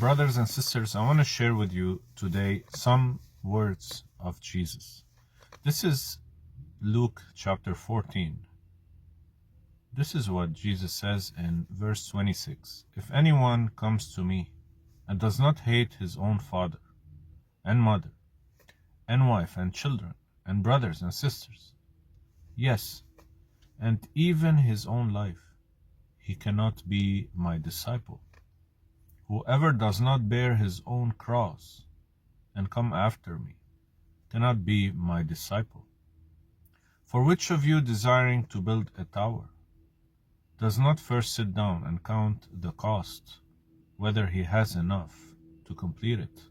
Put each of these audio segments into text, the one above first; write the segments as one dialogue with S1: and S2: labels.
S1: brothers and sisters, I want to share with you today some words of Jesus. This is Luke chapter 14. This is what Jesus says in verse 26 If anyone comes to me and does not hate his own father and mother and wife and children and brothers and sisters, yes, and even his own life, he cannot be my disciple. Whoever does not bear his own cross and come after me cannot be my disciple. For which of you desiring to build a tower does not first sit down and count the cost, whether he has enough to complete it?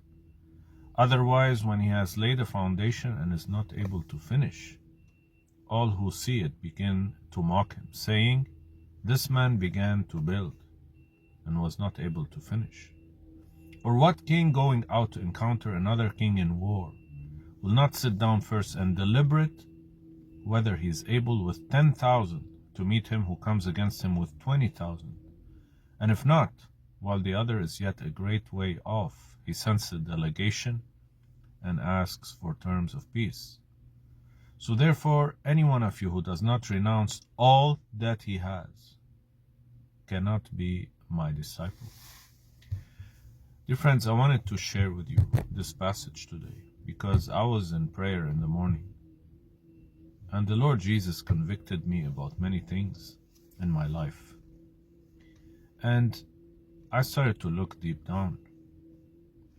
S1: Otherwise, when he has laid a foundation and is not able to finish, all who see it begin to mock him, saying, This man began to build and was not able to finish? Or what king going out to encounter another king in war will not sit down first and deliberate whether he is able with ten thousand to meet him who comes against him with twenty thousand? And if not, while the other is yet a great way off, he sends a delegation and asks for terms of peace. So therefore, any one of you who does not renounce all that he has cannot be my disciple. Dear friends, I wanted to share with you this passage today because I was in prayer in the morning and the Lord Jesus convicted me about many things in my life. And I started to look deep down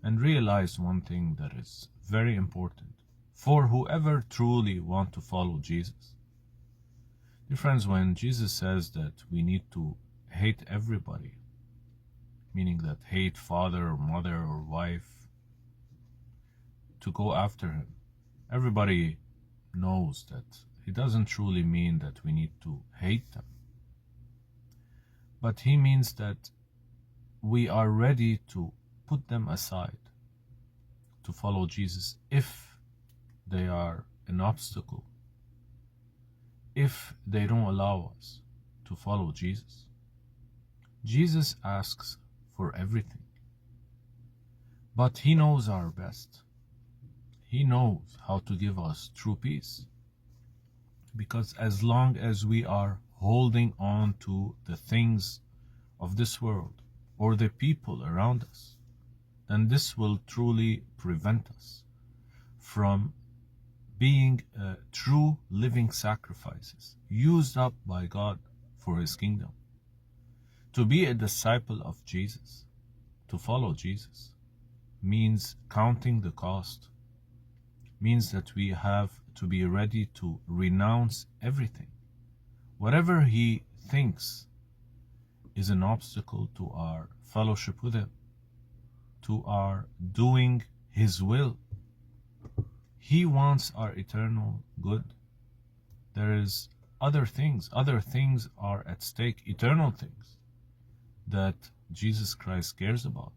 S1: and realize one thing that is very important for whoever truly want to follow Jesus. Dear friends, when Jesus says that we need to hate everybody, meaning that hate father or mother or wife, to go after him. Everybody knows that he doesn't truly mean that we need to hate them. But he means that we are ready to put them aside to follow Jesus if they are an obstacle, if they don't allow us to follow Jesus. Jesus asks for everything. But He knows our best. He knows how to give us true peace. Because as long as we are holding on to the things of this world or the people around us, then this will truly prevent us from being uh, true living sacrifices used up by God for His kingdom. To be a disciple of Jesus, to follow Jesus, means counting the cost, means that we have to be ready to renounce everything. Whatever He thinks is an obstacle to our fellowship with Him, to our doing His will. He wants our eternal good. There is other things, other things are at stake, eternal things that Jesus Christ cares about.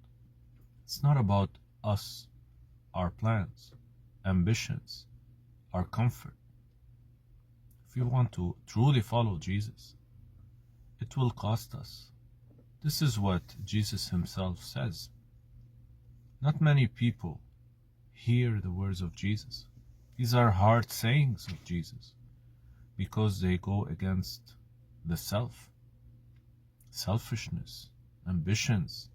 S1: It's not about us, our plans, ambitions, our comfort. If you want to truly follow Jesus, it will cost us. This is what Jesus himself says. Not many people hear the words of Jesus. These are hard sayings of Jesus because they go against the self selfishness, ambitions,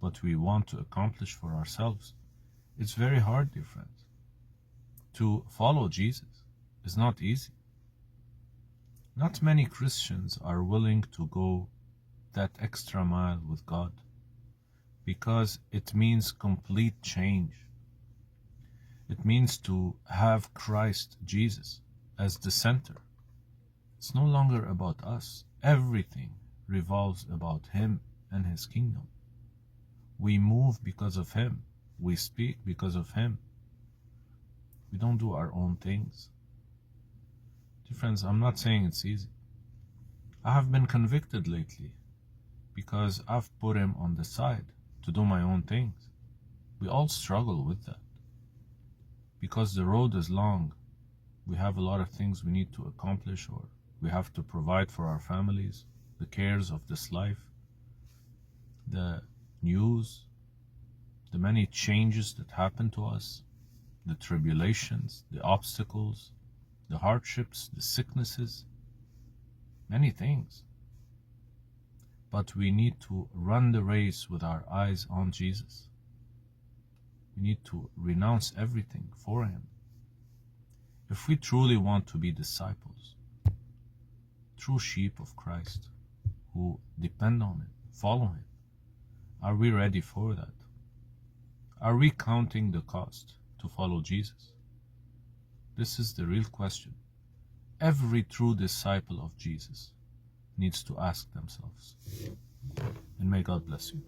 S1: what we want to accomplish for ourselves, it's very hard, dear friends. To follow Jesus is not easy. Not many Christians are willing to go that extra mile with God because it means complete change. It means to have Christ Jesus as the center. It's no longer about us. Everything revolves about Him and His kingdom. We move because of Him. We speak because of Him. We don't do our own things. Dear friends, I'm not saying it's easy. I have been convicted lately because I've put Him on the side to do my own things. We all struggle with that. Because the road is long, we have a lot of things we need to accomplish or we have to provide for our families the cares of this life, the news, the many changes that happen to us, the tribulations, the obstacles, the hardships, the sicknesses, many things. But we need to run the race with our eyes on Jesus. We need to renounce everything for Him. If we truly want to be disciples, true sheep of Christ, who depend on Him, follow Him, are we ready for that? Are we counting the cost to follow Jesus? This is the real question. Every true disciple of Jesus needs to ask themselves. And may God bless you.